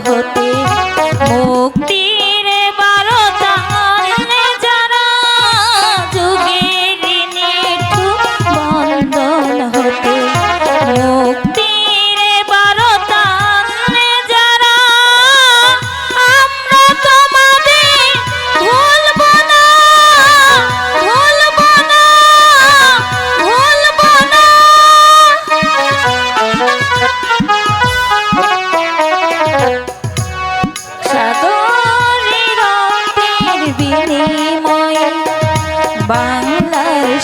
বন্ধন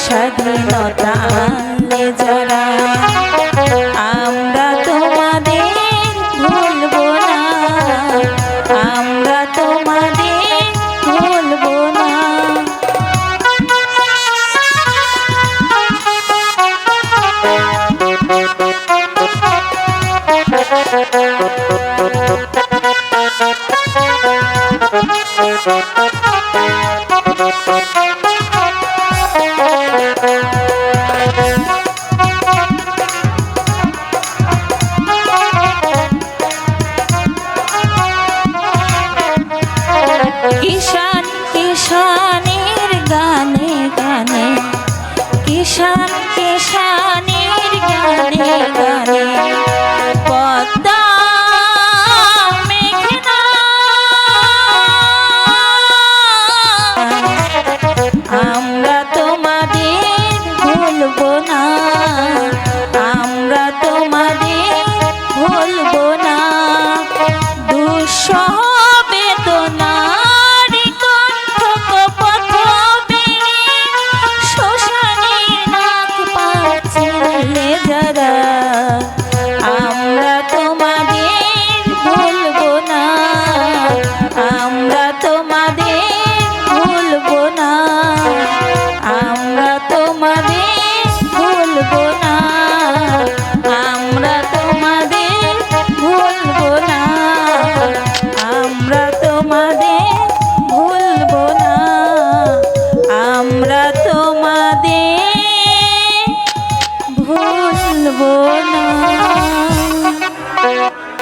স্বাধীনতা আনলে যারা। আমরা তোমাদের ভুলব না। আমরা তোমাদের ভুলব না। কিষান পেশানের গানে গানে পদ্মা মেঘনা। আমরা তোমাদের ভুলবো না আমরা তোমাদের ভুলবো বেদনা